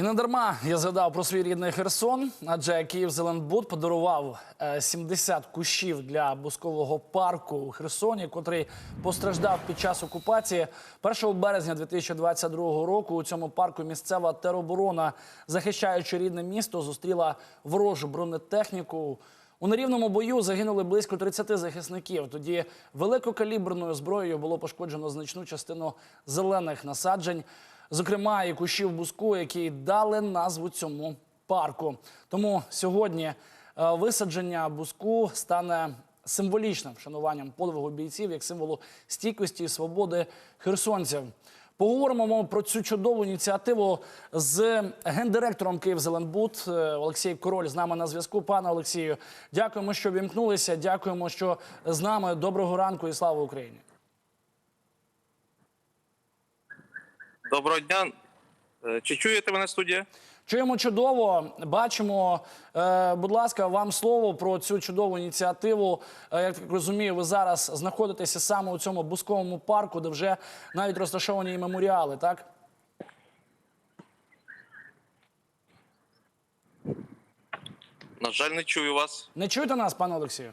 І не дарма я згадав про свій рідний Херсон, адже Київ Зеленбуд подарував е, 70 кущів для бускового парку у Херсоні, котрий постраждав під час окупації. 1 березня 2022 року у цьому парку місцева тероборона, захищаючи рідне місто, зустріла ворожу бронетехніку. У нерівному бою загинули близько 30 захисників. Тоді великокаліберною зброєю було пошкоджено значну частину зелених насаджень, зокрема і кущів буску, які дали назву цьому парку. Тому сьогодні е, висадження буску стане символічним вшануванням подвигу бійців як символу стійкості і свободи херсонців. Поговоримо про цю чудову ініціативу з гендиректором Київзеленбуд е, Олексій Король з нами на зв'язку. Пане Олексію, дякуємо, що вімкнулися. Дякуємо, що з нами. Доброго ранку і слава Україні. Доброго дня. Е, Чи чуєте мене студія? Чуємо чудово, бачимо. Е, будь ласка, вам слово про цю чудову ініціативу. Е, як так розумію, ви зараз знаходитеся саме у цьому бусковому парку, де вже навіть розташовані і меморіали, так? На жаль, не чую вас. Не чуєте нас, пане Олексію?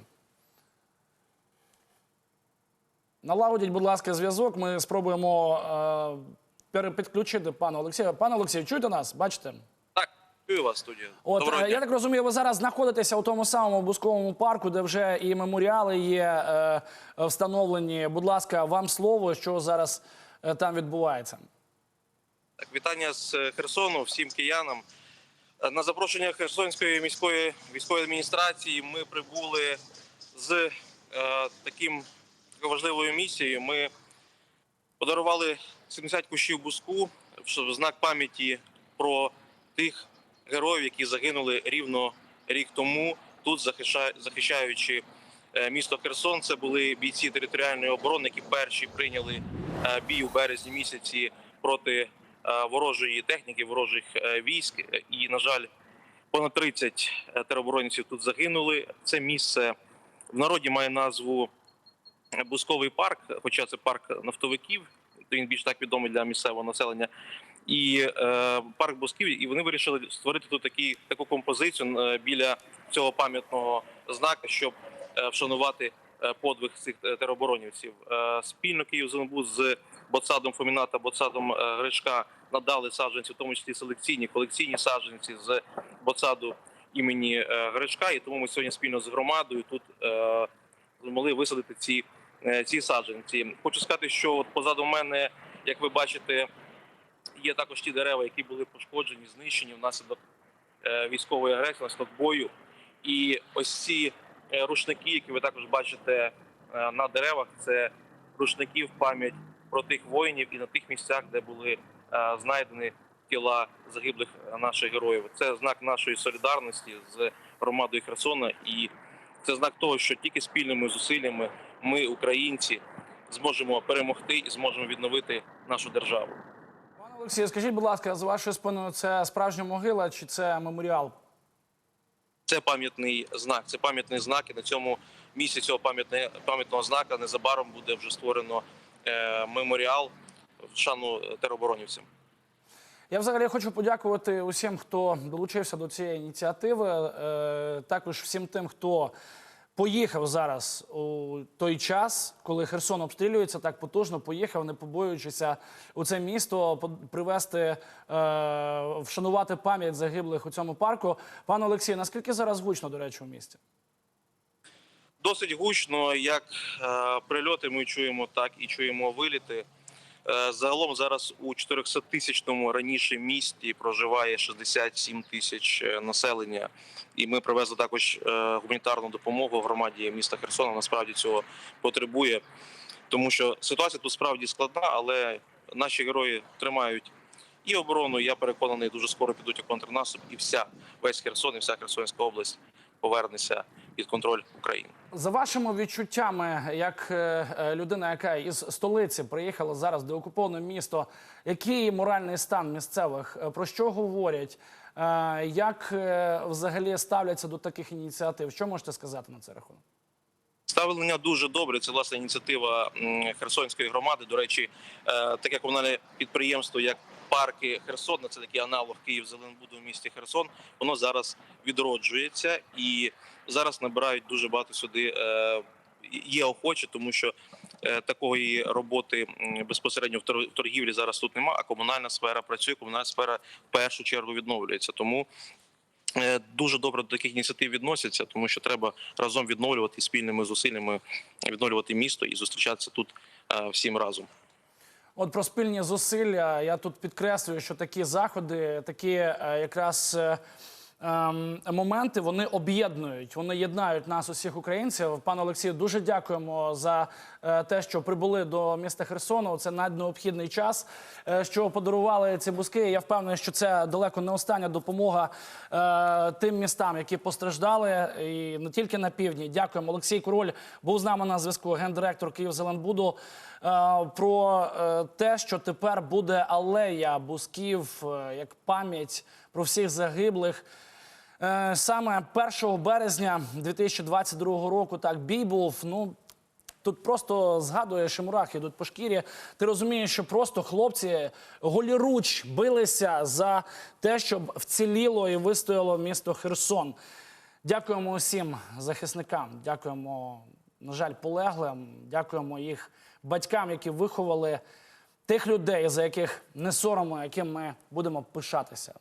Налагодіть, будь ласка, зв'язок. Ми спробуємо е, перепідключити пана Олексія. Пане Олексію, чуєте нас? Бачите? Так, чую вас студія. От Доброго е, дня. я так розумію, ви зараз знаходитеся у тому самому бусковому парку, де вже і меморіали є е, е, встановлені. Будь ласка, вам слово, що зараз е, там відбувається. Так, вітання з е, Херсону всім киянам. На запрошення Херсонської міської військової адміністрації ми прибули з е, таким важливою місією. Ми подарували 70 кущів буску в знак пам'яті про тих героїв, які загинули рівно рік тому, тут захища- захищаючи е, місто Херсон. Це були бійці територіальної оборони, які перші прийняли е, бій у березні місяці проти е, ворожої техніки, ворожих військ. І, на жаль, понад 30 тероборонців тут загинули. Це місце в народі має назву Бусковий парк, хоча це парк нафтовиків, то він більш так відомий для місцевого населення. І е, парк Бусків, і вони вирішили створити тут такі, таку композицію е, біля цього пам'ятного знака, щоб е, вшанувати е, подвиг цих тероборонівців. Спільно Київ з Боцадом Фоміна та Боцадом Гришка надали саджанці, в тому числі селекційні, колекційні саджанці з Боцаду імені Гришка. І тому ми сьогодні спільно з громадою тут е, змогли висадити ці, ці саджанці. Хочу сказати, що от позаду мене, як ви бачите, є також ті дерева, які були пошкоджені, знищені внаслідок е, військової агресії, внаслідок бою. І ось ці е, рушники, які ви також бачите е, на деревах, це рушники в пам'ять про тих воїнів і на тих місцях, де були е, знайдені тіла загиблих наших героїв. Це знак нашої солідарності з громадою Херсона, і це знак того, що тільки спільними зусиллями ми, українці, зможемо перемогти і зможемо відновити нашу державу. Пане Олексію, скажіть, будь ласка, з вашою спиною це справжня могила чи це меморіал? Це пам'ятний знак. Це пам'ятний знак, і на цьому місці цього пам'ятного знака незабаром буде вже створено е, меморіал в шану тероборонівцям. Я взагалі хочу подякувати усім, хто долучився до цієї ініціативи. е, Також всім тим, хто поїхав зараз у той час, коли Херсон обстрілюється так потужно, поїхав, не побоюючися у це місто, привести, е, вшанувати пам'ять загиблих у цьому парку. Пане Олексію, наскільки зараз гучно, до речі, у місті? Досить гучно, як е, прильоти ми чуємо, так і чуємо виліти. Е, Загалом зараз у 400 тисячному раніше місті проживає 67 тисяч е, населення, і ми привезли також е, гуманітарну допомогу громаді міста Херсона. Насправді цього потребує, тому що ситуація тут справді складна, але наші герої тримають і оборону. Я переконаний, дуже скоро підуть у контрнаступ, і вся весь Херсон, і вся Херсонська область повернеться під контроль України. За вашими відчуттями, як е, е, людина, яка із столиці приїхала зараз до окуповане місто, який моральний стан місцевих, Е, про що говорять, як взагалі ставляться до таких ініціатив? Що можете сказати на це рахунок? Ставлення дуже добре. Це власне ініціатива Херсонської громади. До речі, таке комунальне підприємство, як парки Херсона, це такий аналог Київ Зеленбуду в місті Херсон. Воно зараз відроджується і зараз набирають дуже багато сюди. Е, Є охочі, тому що е, такої роботи безпосередньо в тор- в торгівлі зараз тут немає, а комунальна сфера працює. Комунальна сфера в першу чергу відновлюється. Тому е, дуже добре до таких ініціатив відносяться, тому що треба разом відновлювати спільними зусиллями, відновлювати місто і зустрічатися тут всім разом. От про спільні зусилля я тут підкреслюю, що такі заходи, такі е, якраз е, ем, моменти вони об'єднують, вони єднають нас, усіх українців. Пане Олексію, дуже дякуємо за те, що прибули до міста Херсону. Це наднеобхідний час, е, що подарували ці бузки. Я впевнений, що це далеко не остання допомога е, тим містам, які постраждали, і не тільки на півдні. Дякуємо. Олексій Король був з нами на зв'язку, гендиректор Київзеленбуду. Е, про е, те, що тепер буде алея бусків е, як пам'ять про всіх загиблих. Е, Саме 1 березня 2022 року так бій був. Ну тут просто згадуєш і мурахи йдуть по шкірі. Ти розумієш, що просто хлопці голіруч билися за те, щоб вціліло і вистояло місто Херсон. Дякуємо усім захисникам. Дякуємо, на жаль, полеглим. Дякуємо їх батькам, які виховали тих людей, за яких не соромно, яким ми будемо пишатися.